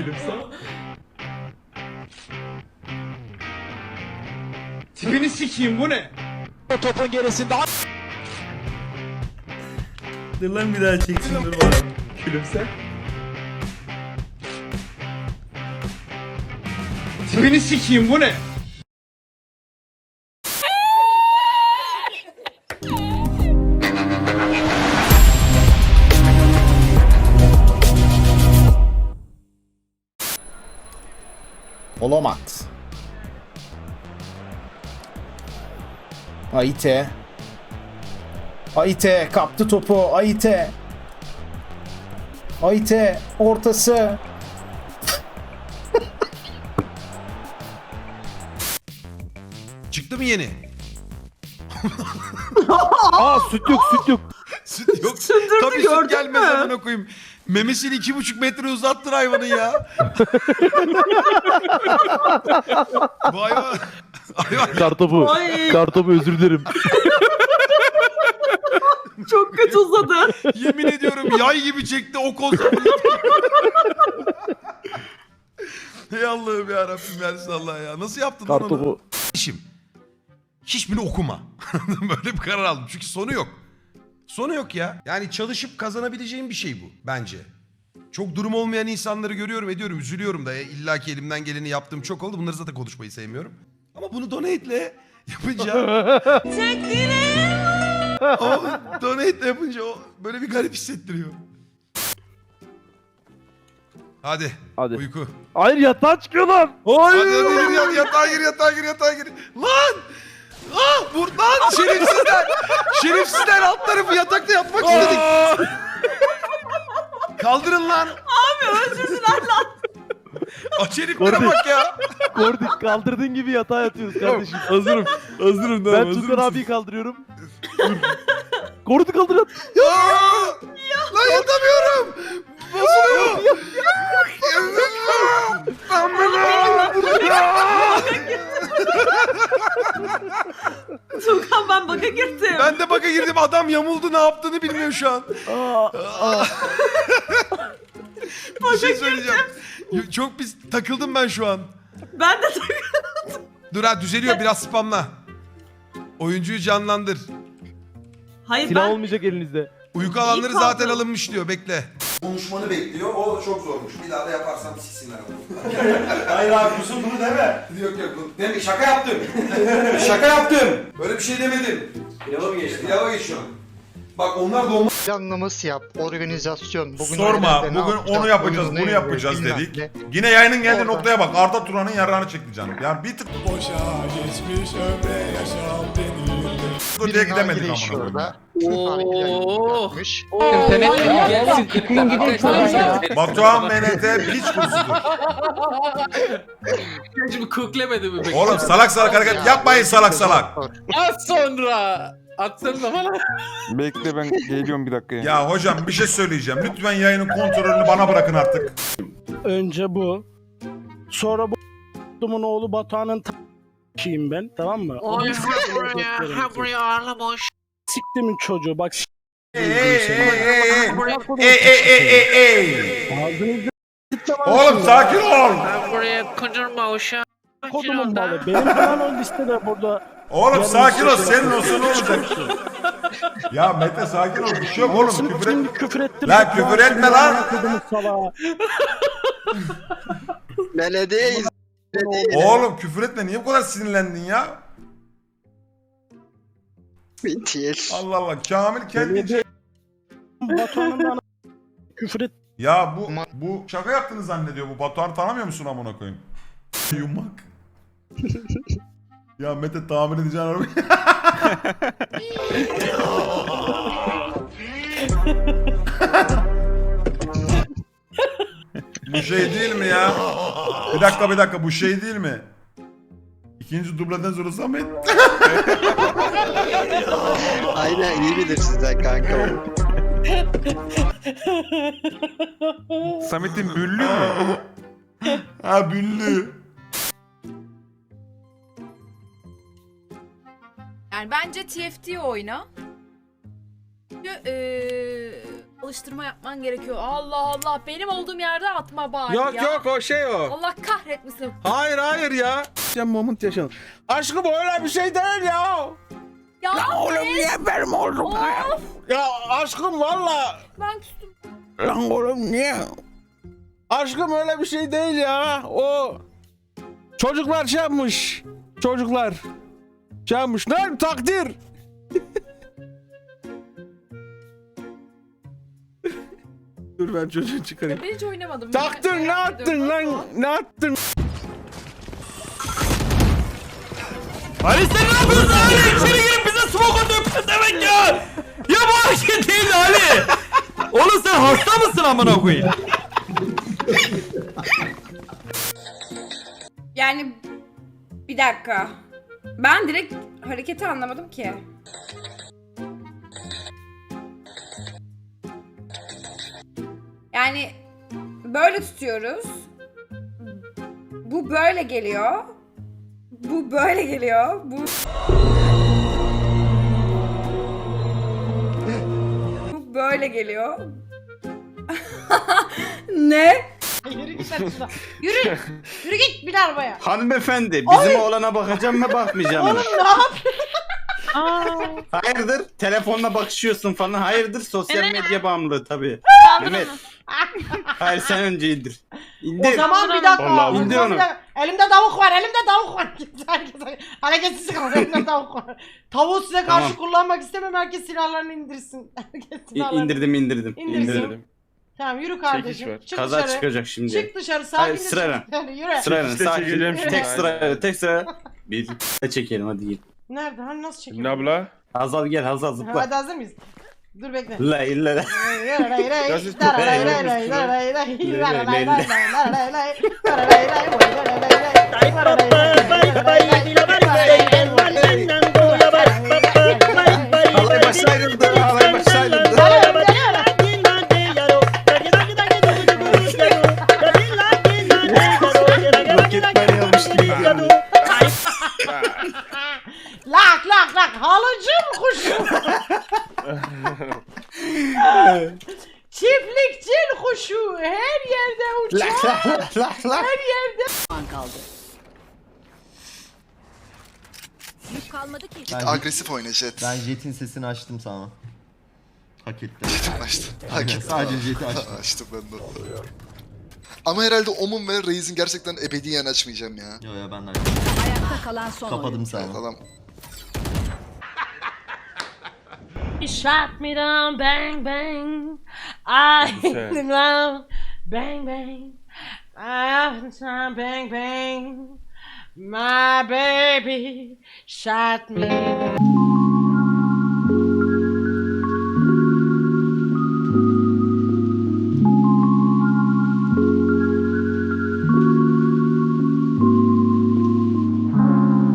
Gülümse. Tipini sikeyim bu ne? Topun gerisinde Dur lan bir daha çeksin dur bana. Gülümse. Tipini sikeyim bu ne? Olamat. Aite. Aite kaptı topu. Aite. Aite ortası. Çıktı mı yeni? Aa süt yok süt yok. Süt yok. Sündürdü, Tabii süt gördün gelmez mü? amına koyayım. Memesini iki buçuk metre uzattın hayvanın ya. Bu hayvan... hayvan Kartopu. Ay Kartopu özür dilerim. çok kötü uzadı. yemin ediyorum yay gibi çekti o kol sapını. Hey Allah'ım ya Rabbim versin Allah ya. Nasıl yaptın lan onu? Kartopu. İşim. Hiçbirini okuma. Böyle bir karar aldım. Çünkü sonu yok. Sonu yok ya. Yani çalışıp kazanabileceğim bir şey bu bence. Çok durum olmayan insanları görüyorum ediyorum üzülüyorum da. İlla ki elimden geleni yaptığım çok oldu. Bunları zaten konuşmayı sevmiyorum. Ama bunu donate'le yapınca... o donate'le yapınca o böyle bir garip hissettiriyor. Hadi. Hadi. Uyku. Hayır yatağa çıkıyor lan. Hadi hadi gir yat, yatağa gir yatağa gir yatağa gir. Lan! Ah vur lan şerefsizler. şerefsizler alt tarafı yatakta yatmak istedik. Kaldırın lan. Özür dilerim lan. Aç heriflere bak ya. Kordik kaldırdığın gibi yatağa yatıyoruz kardeşim. Hazırım. Hazırım ben Tukan abiyi kaldırıyorum. Kordi kaldır yat. Aa! Lan yatamıyorum. Bozuluyor. Lan ben baka girdim. Ben de baka girdim adam yamuldu ne yaptığını bilmiyor şu an. Aa, Bir şey söyleyeceğim. Çok pis takıldım ben şu an. Ben de Dur ha düzeliyor biraz spamla. Oyuncuyu canlandır. Hayır silah ben olmayacak elinizde. Uyku alanları zaten kaldı. alınmış diyor bekle. Konuşmanı bekliyor. O çok zormuş. Bir daha da yaparsam siksinler onu. Hayır abi Yusuf bunu deme. yok yok. bu- Demek şaka yaptım. şaka yaptım. Böyle bir şey demedim. Pilava mı geçtin? Pilava geçiyorum. Bak onlar dolma Planlaması yap, organizasyon. Bugün Sorma. ne Bugün yapacağız, onu yapacağız, oyunu bunu ne yapacağız bilmem dedik. ne. Yine yayının geldiği Oradan. noktaya bak. Arda Turan'ın yararını çekti canım. Yani bir tık Dur diye Bir gidemedik amına işi koyayım. Nargile yapmış. Batuhan MNT piç kursudur. Şimdi kuklemedi mi peki? Oğlum salak salak hareket yapmayın salak salak. Az sonra atsanıza bana. Bekle ben geliyorum bir dakika ya. Ya hocam bir şey söyleyeceğim. Lütfen yayının kontrolünü bana bırakın artık. Önce bu. Sonra bu adamın oğlu Batuhan'ın s**eyim ben tamam mı? Oy Onu ha s**eyim buraya, çocuklarım. ha buraya ağırlamış. Siktimin çocuğu bak s**eyim Oğlum sakin ol. Ha buraya kudurma uşağı. Kodumun balı. Benim falan o listede burada. Oğlum sakin ol. sesi Senin olsun ne olacak? Ya Mete sakin ol. Bir şey yok oğlum. Küfür et. küfür ettim. Lan küfür etme lan. Kodumun salağı. Belediyeyiz. Belediye Oğlum küfür etme. Niye bu kadar sinirlendin ya? BTS. Allah Allah. Kamil kendince... Batuhan'ın küfür et. Ya bu bu şaka yaptığını zannediyor bu. Batuhan'ı tanımıyor musun amına koyayım? Yumak. ya Mete tahmin edeceğin arabayı. bu şey değil mi ya? Bir dakika bir dakika bu şey değil mi? İkinci dubleden sonra Samet. Aynen iyi bilirsin sen kanka. Samet'in büllü mü? ha büllü. Yani bence TFT oyna. Çünkü eee, Alıştırma yapman gerekiyor. Allah Allah. Benim olduğum yerde atma bari Yok ya. yok o şey o. Allah kahretmesin. Hayır hayır ya. Sen moment yaşadın. Aşkım öyle bir şey değil ya. Ya, Oğlum niye benim oldum? Of, Ya aşkım valla. ben küstüm. Lan oğlum niye? Aşkım öyle bir şey değil ya. O çocuklar şey yapmış. Çocuklar şey yapmış. Ne takdir? Dur ben çocuğu çıkarayım. Ben hiç oynamadım. Taktın ne attın lan? Ne attın? Ali sen ne yapıyorsun Ali? İçeri girip bize smoke atıyorsun demek ya. Ya bu hareket değil Ali. Oğlum sen hasta mısın amına koyayım? Yani bir dakika. Ben direkt hareketi anlamadım ki. Yani böyle tutuyoruz. Bu böyle geliyor. Bu böyle geliyor. Bu Bu böyle geliyor. ne? Yürü git şuna. Yürü. Yürü git bin arabaya. Hanımefendi bizim oğlana bakacağım mı bakmayacağım mı? Oğlum ne yapıyorsun? Hayırdır? Telefonla bakışıyorsun falan. Hayırdır? Sosyal medya bağımlılığı tabii. Mehmet. Hayır sen önce indir. İndir. O zaman bir dakika. Vallahi indir onu. Elimde tavuk var, elimde tavuk var. Herkes hareketsiz kalın, elimde tavuk var. Tavuğu size karşı Tamam. kullanmak istemem. Herkes silahlarını indirsin. Herkes İ- silahlarını. indirdim indirdim. İndirsin. İndirdim. Tamam yürü kardeşim. Çık Kaza dışarı. çıkacak şimdi. Çık dışarı. Hayır, Sakince sırayla. çık. Yürü. Sırayla sakin. şimdi. Tek sıra tek sıra. Bir de çekelim hadi gel. Nerede? Hani nasıl çekiyor? abla. Hazal gel Hazal zıpla. Hadi hazır mıyız? Dur bekle. La illa la. Nasıl Halay başı ayrıldı. Halay başı ayrıldı. Roketler yanmış gibi. Lak lak lak halıcım kuşum. Çiftlikçil kuşu her yerde uçar. la la la. Her yerde. kalmadı ki. Agresif oyna Jet. Ben Jet'in sesini açtım sana. Hak etti. açtım. Sadece Jet'i açtım. Açtım ben de. Ama herhalde Omun ve Reis'in gerçekten ebediyen açmayacağım ya. Yo yo benden. Ayakta kalan son Kapadım sana. Tamam. You shot me down, bang bang. I hit the ground, bang bang. I ground, bang bang. My baby shot me.